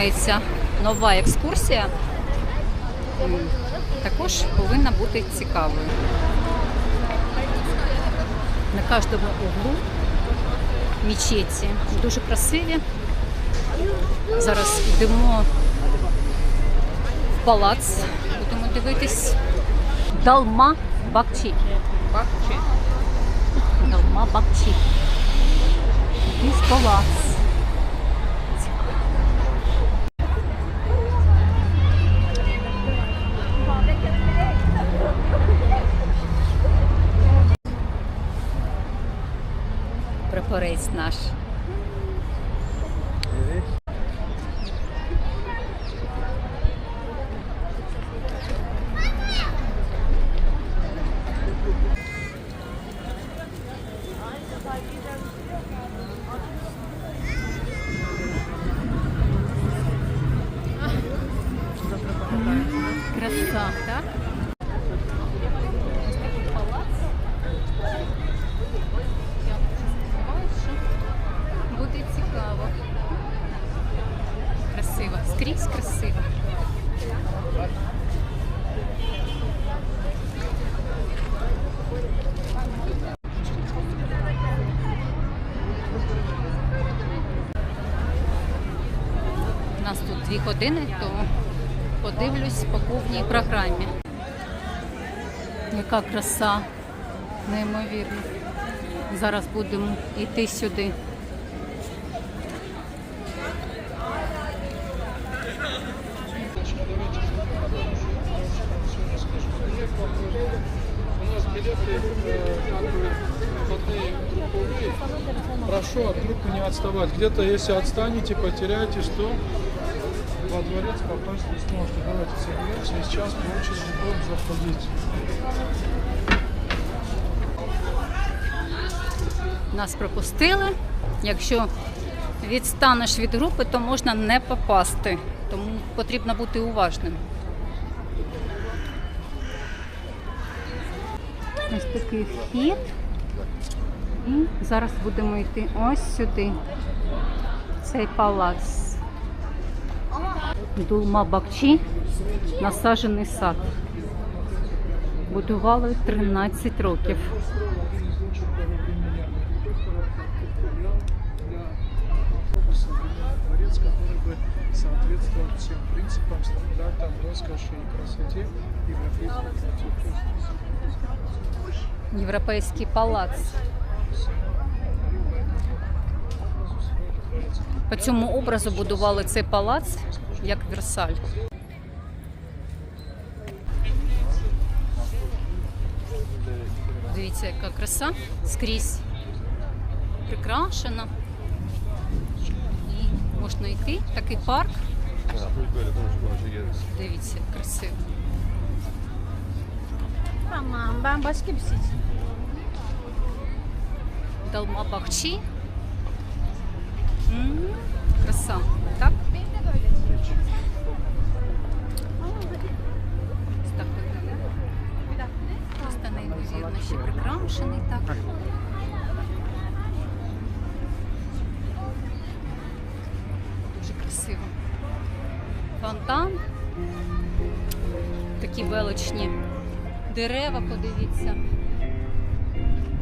починається нова екскурсія. Також повинна бути цікавою. На кожному углу мечеті дуже красиві. Зараз йдемо в палац, будемо дивитись. Далма Бакчі. Бакчі. Далма Бакчі. Якийсь палац. Grace Nash. години, то подивлюсь по повній програмі. Яка краса, неймовірно. Зараз будемо йти сюди. У нас билеты э, как бы входные групповые. Прошу от группы не отставать. Где-то если отстанете, потеряете, что во дворец попасть не сможете. Давайте соберемся и сейчас по очереди будем заходить. Нас пропустили. Якщо відстанеш від групи, то можна не попасти. Тому потрібно бути уважним. Ось такий вхід. І зараз будемо йти ось сюди. Цей палац. Дулма Бакчі, насаджений сад. Будували 13 років. Дворец, который бы соответствовал всем принципам, стандартам, роскоши и красоте европейской культуры. Європейський палац. По цьому образу будували цей палац як Версаль. Дивіться, яка краса скрізь прикрашена. І можна йти. Такий парк. Дивіться, як красиво. Далма Бахчі. Краса. Так? Benim de böyle. Ось так виглядає. Bir dakika ne? Просто неймовірно, ще так. Дуже красиво. Фонтан. Такі величні дерева, подивіться.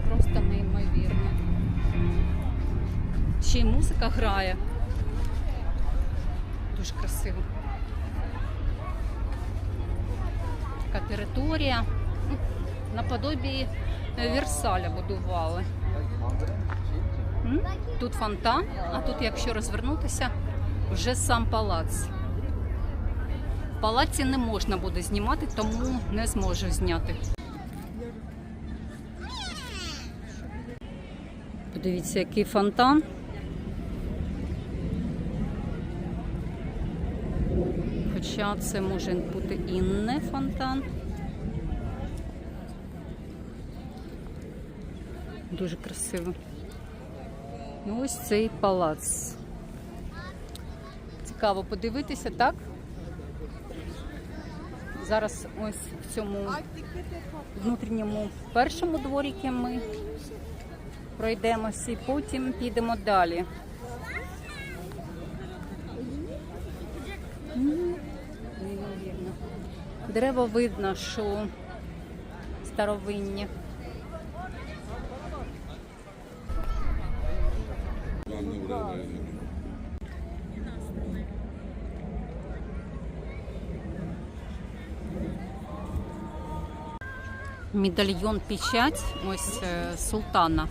Просто неймовірно. Ще й музика грає. Дуже красиво. Така територія. Наподобі Версаля будували. Тут фонтан, а тут, якщо розвернутися, вже сам палац. В палаці не можна буде знімати, тому не зможу зняти. Подивіться, який фонтан. Хоча це може бути і не фонтан. Дуже красиво. Ну, Ось цей палац. Цікаво подивитися, так? Зараз ось в цьому внутрішньому першому дворіки ми пройдемося і потім підемо далі. Дерево видно, що старовинні. Медальйон печать ось е, султана.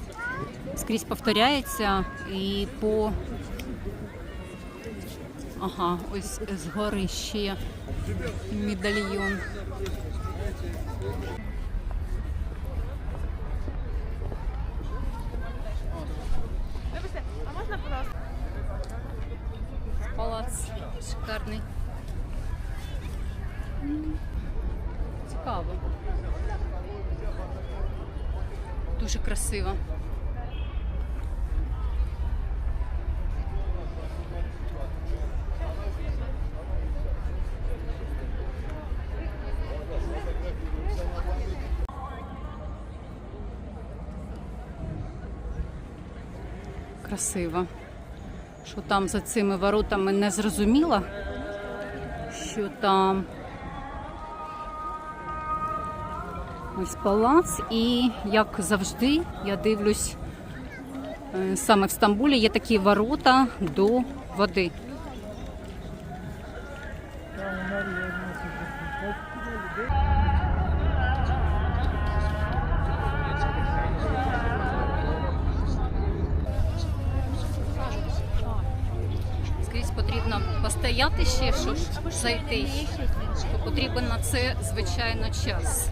Скрізь повторяється і по. Ага, ось згори ще медальйон. Вибачте, а можна, будь ласка? Палац шикарний. М, Цікаво. Дуже красиво. Красиво. Що там за цими воротами не зрозуміла, що там ось палац, і як завжди, я дивлюсь, е, саме в Стамбулі є такі ворота до води. потрібно постояти ще, щоб зайти. То потрібен на це, звичайно, час.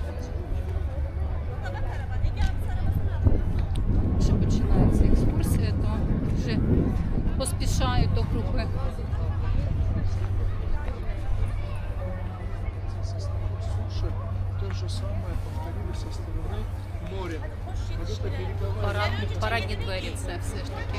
Що починається екскурсія, то вже поспішають до групи. Со стороны суши то же самое повторили со стороны моря. Вот это береговая Парадні, парадні двері це все ж таки.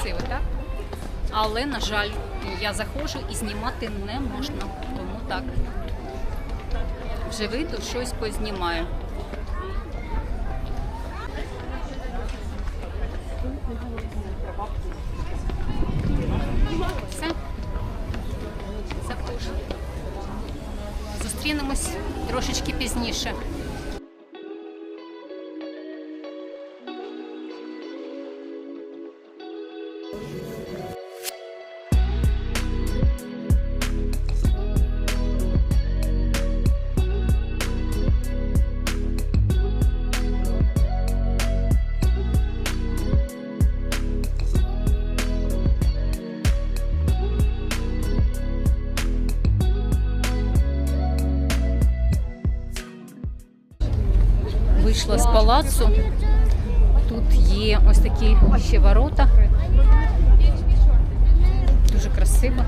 Красиво, так? Але, на жаль, я заходжу і знімати не можна. Тому так. Вже вийду, щось познімаю. Все. Заходжу. Зустрінемось трошечки пізніше. Вийшла з палацу. Тут є ось такі ще ворота. Дуже красиво.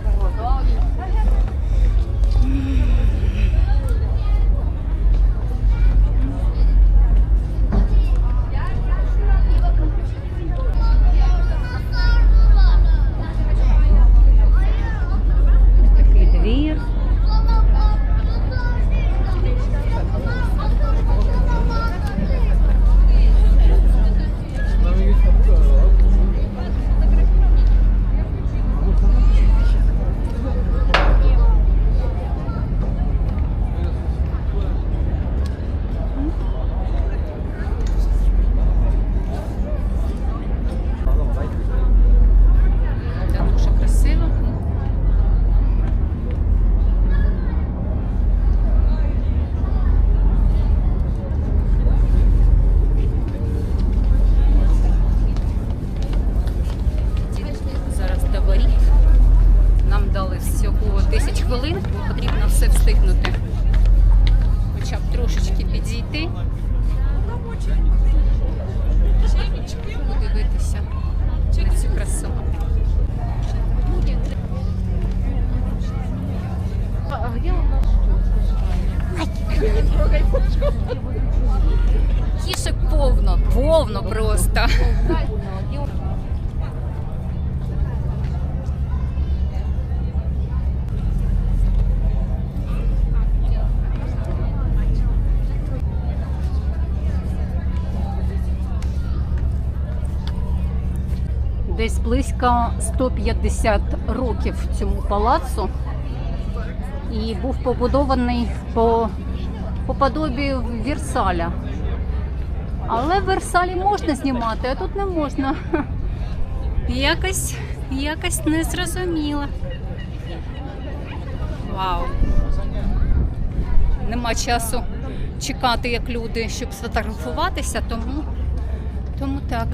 Безумовно просто. Десь близько 150 років цьому палацу і був побудований по, по подобі Вірсаля. Але в Версалі можна знімати, а тут не можна. Якось, якось не зрозуміло. Вау. Нема часу чекати, як люди, щоб сфотографуватися, тому, тому так.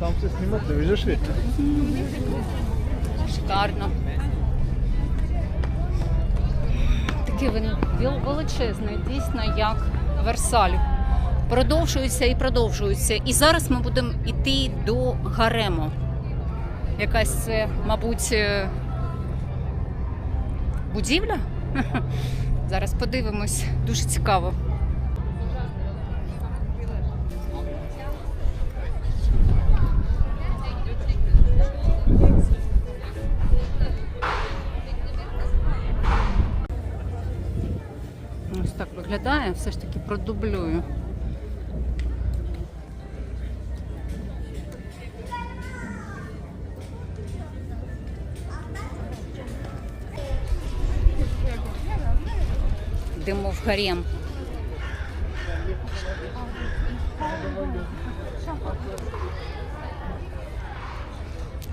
Там, все снимать, ты видишь? Шикарно. Такий він величезний, дійсно, як Версаль. Продовжується і продовжується. І зараз ми будемо йти до гарему. Якась це, мабуть, е, будівля? Зараз подивимось. Дуже цікаво. Ось так виглядає, все ж таки продублюю. Йдемо в гарем.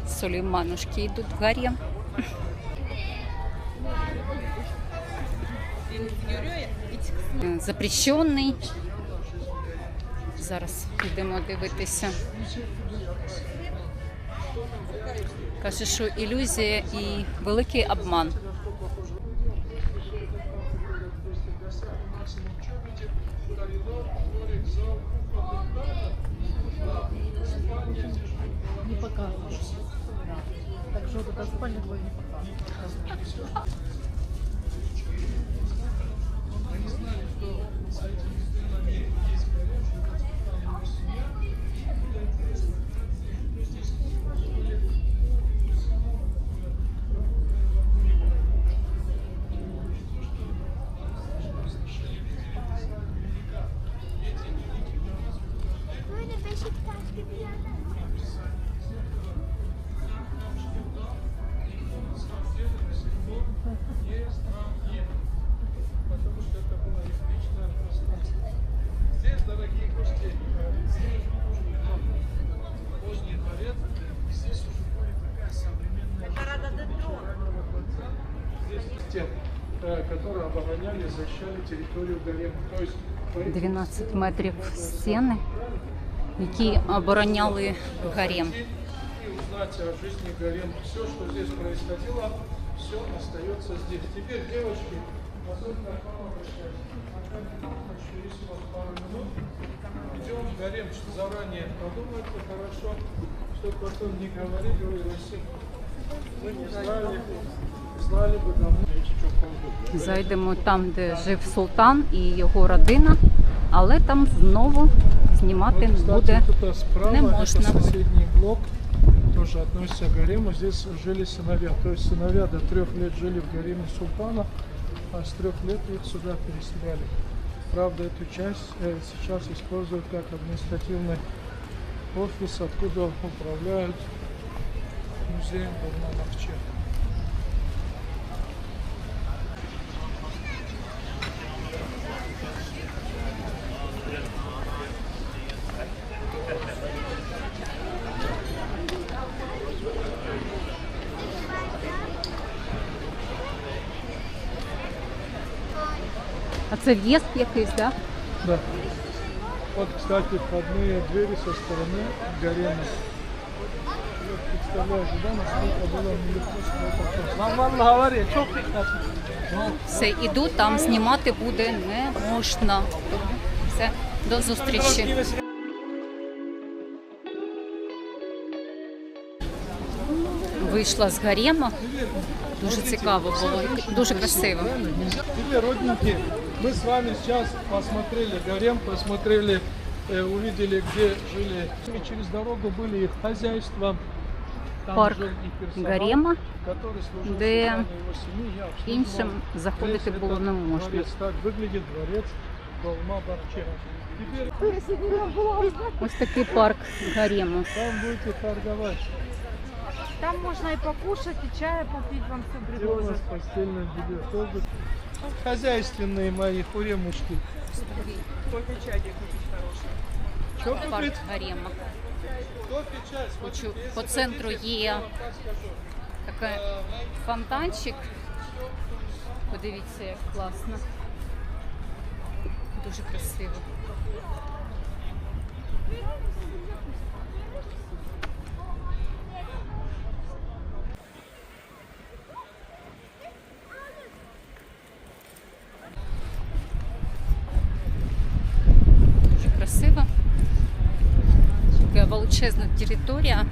Сулейманушки йдуть в гарем. Запрещений. Зараз підемо дивитися. Каже, що ілюзія і великий обман. 12 метрів стіни, які обороняли гарем. и узнать о жизни гарема. Все, что здесь происходило, все остается здесь. Теперь, девочки, особенно к вам обращаюсь. Пока еще есть у вас пару минут. Идем в гарем, что заранее подумайте хорошо, чтобы потом не говорили, ой, Василий, вы не знали, знали бы давно. Зайдемо там, де жив султан і його родина, але там знову знімати Вот, кстати, буде. тут справа не можно. это соседний блок, тоже относится к гарему. Здесь жили сыновья. То есть сыновья до трех лет жили в гареме султана, а с трех лет их сюда переселяли. Правда, эту часть э, сейчас используют как административный офис, откуда управляют музеем Бурмановче. це в'їзд якийсь, так? Да? Да. Вот, кстати, входные двери со стороны гарема. Вот, представляешь, да, насколько было нелегко сюда попасть. Вам, вам говорю, что прекрасно. Все, іду, там знімати буде не можна. Тому все, до зустрічі. Вийшла з гарема. Дуже цікаво було, і дуже красиво. Теперь, родненькие, Мы с вами сейчас посмотрели гарем, посмотрели, э, увидели, где жили. И через дорогу были их хозяйства. Там Парк персонал, гарема, который служил де султану и его семье. Я обслуживал іншим заходити було не можна. дворец. Так выглядит дворец Долма Барче. Теперь Ось такий парк гарему. там будете торговать. Там можно и покушать, и чая попить, вам все Где у нас предложат. постельное белье тоже? Хозяйственные мои хуремушки. Что Парк купить? Гарема. Кофе, чай. Хочу по центру є такий фонтанчик. Подивіться, як класно. Дуже красиво. Дуже красиво. Така величезна територія.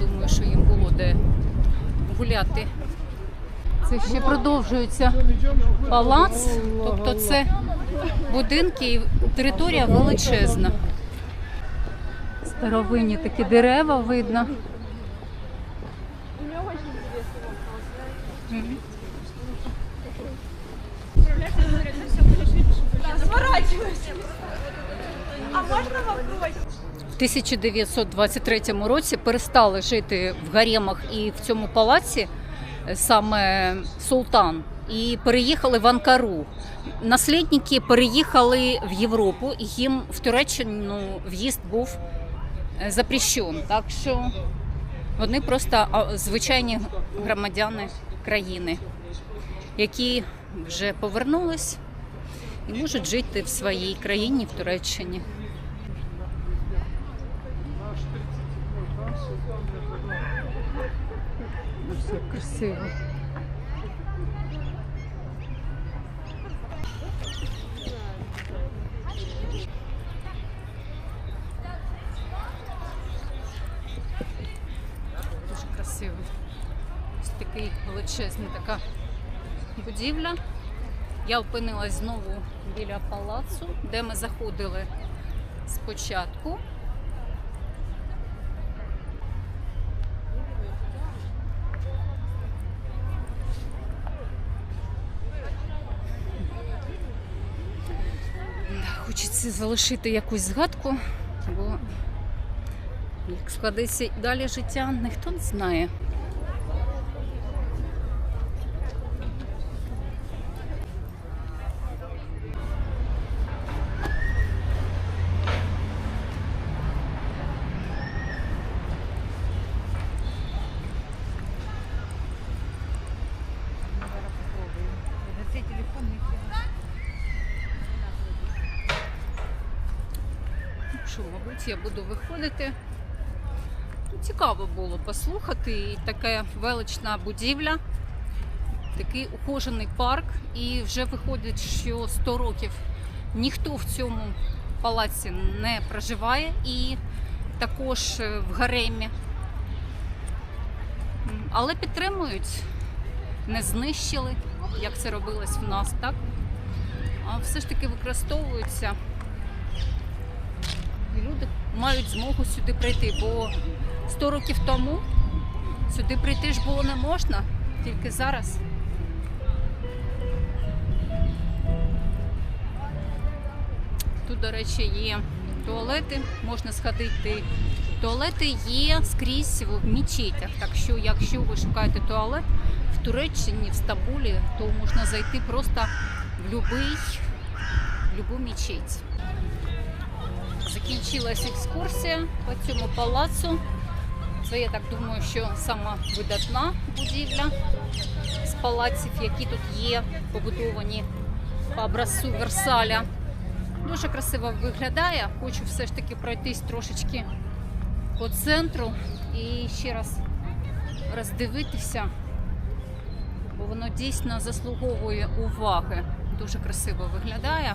Думаю, що їм було де гуляти. Це ще продовжується палац, тобто це будинки і територія величезна. Старовинні такі дерева видно. Зворачивайся. А можна Мгм. В 1923 році перестали жити в гаремах і в цьому палаці е, саме султан, і переїхали в Анкару. Наслідники переїхали в Європу, і їм в Туреччину в'їзд був е, запрещен. Так що вони просто звичайні громадяни країни, які вже повернулись і можуть жити в своїй країні в Туреччині. Все красиво. Дуже красиво. Ось такий величезний така будівля. Я опинилась знову біля палацу, де ми заходили спочатку. Хочеться залишити якусь згадку, бо як складеться далі життя, ніхто не знає. Ну Я буду виходити. Ну, Цікаво було послухати. І така велична будівля, такий ухожений парк. І вже виходить, що 100 років ніхто в цьому палаці не проживає і також е, в гаремі. Але підтримують, не знищили, як це робилось в нас, так? А все ж таки використовуються мають змогу сюди прийти, бо 100 років тому сюди прийти ж було не можна, тільки зараз. Тут, до речі, є туалети, можна сходити. Туалети є скрізь в мечетях. Так що, якщо ви шукаєте туалет в Туреччині, в Стамбулі, то можна зайти просто в будь-який в мечеть. Закінчилась екскурсія по цьому палацу. Це я так думаю, що сама видатна будівля з палаців, які тут є, побудовані по образцу Версаля. Дуже красиво виглядає. Хочу все ж таки пройтись трошечки по центру і ще раз роздивитися, бо воно дійсно заслуговує уваги. Дуже красиво виглядає.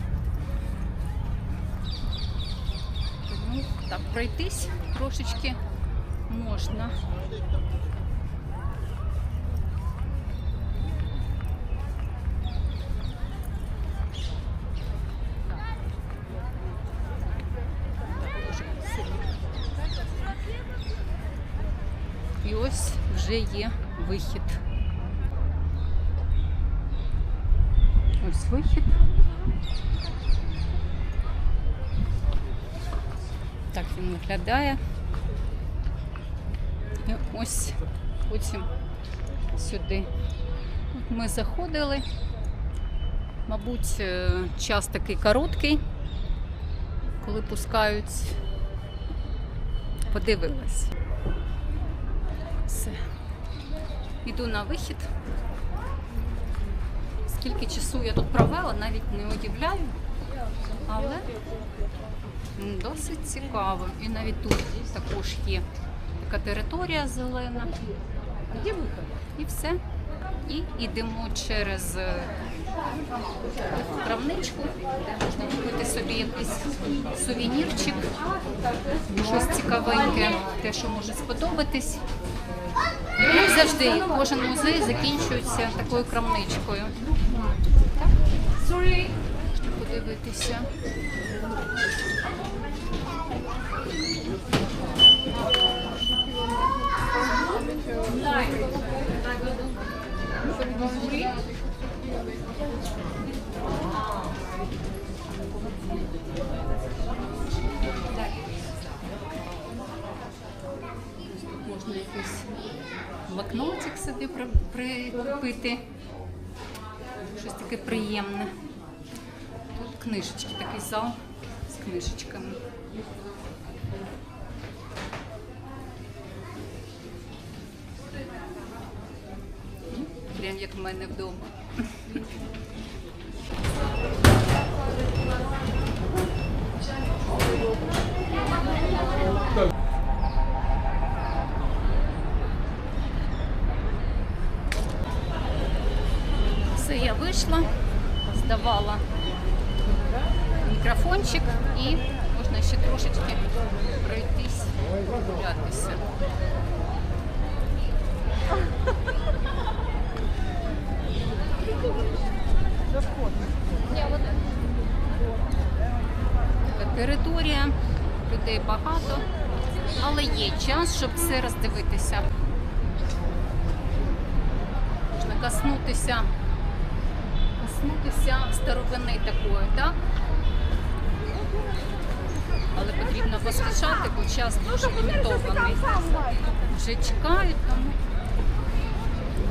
Тому так пройтись трошечки можна. І ось вже є вихід. Ось вихід. Він виглядає. І ось потім сюди. От ми заходили. Мабуть, е, час такий короткий, коли пускають. Подивилась. Все. Іду на вихід. Скільки часу я тут провела, навіть не удивляю. Але досить цікаво. І навіть тут також є така територія зелена. Где выход? І все. І йдемо через е, крамничку, де можна купити собі якийсь сувенірчик, щось цікавеньке, те, що може сподобатись. Як завжди, кожен музей закінчується такою крамничкою. Так? Подивитися. Прикупити. Щось таке приємне. Тут книжечки, такий зал з книжечками. Ну, Прям як в мене вдома. Все, я вийшла, здавала мікрофончик і можна ще трошечки пройтись, прогулятися. Територія, людей багато, але є час, щоб все роздивитися. Можна коснутися, коснутися старовини такої, так? Але потрібно поспішати, бо час дуже лімітований. Вже чекають, тому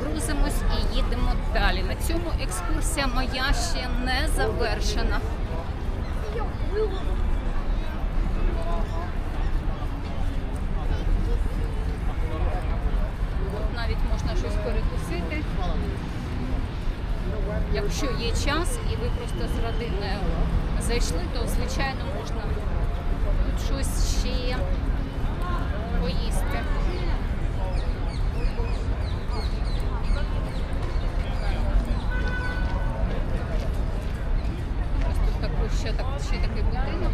грузимось і їдемо далі. На цьому екскурсія моя ще не завершена. Тут навіть можна щось перекусити. Якщо є час і ви просто з родиною зайшли, то звичайно можна тут щось ще поїсти. Ось тут також ще, так, ще такий будинок.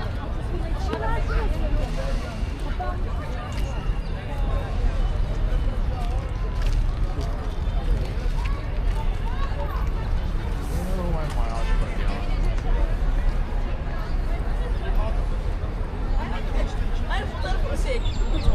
Все, біжу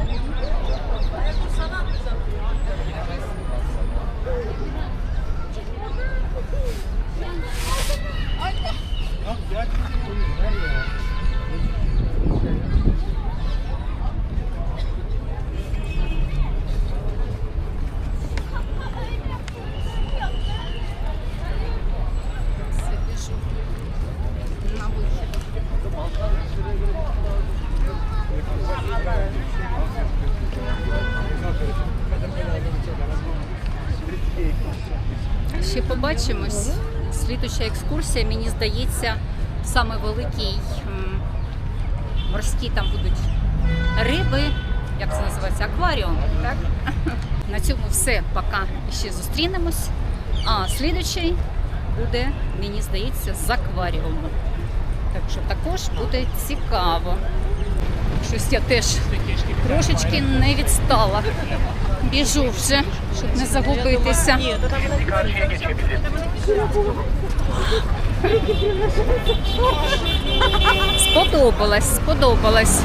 на вихід. Ще побачимось. Слідуча екскурсія, мені здається, саме великий м, морські там будуть риби. Як це називається? Акваріум. Так? На цьому все. Поки ще зустрінемось. А слідучий буде, мені здається, з акваріуму. Так що також буде цікаво. Щось я теж трошечки не відстала. Біжу вже, щоб не загубитися. Сподобалось, сподобалось.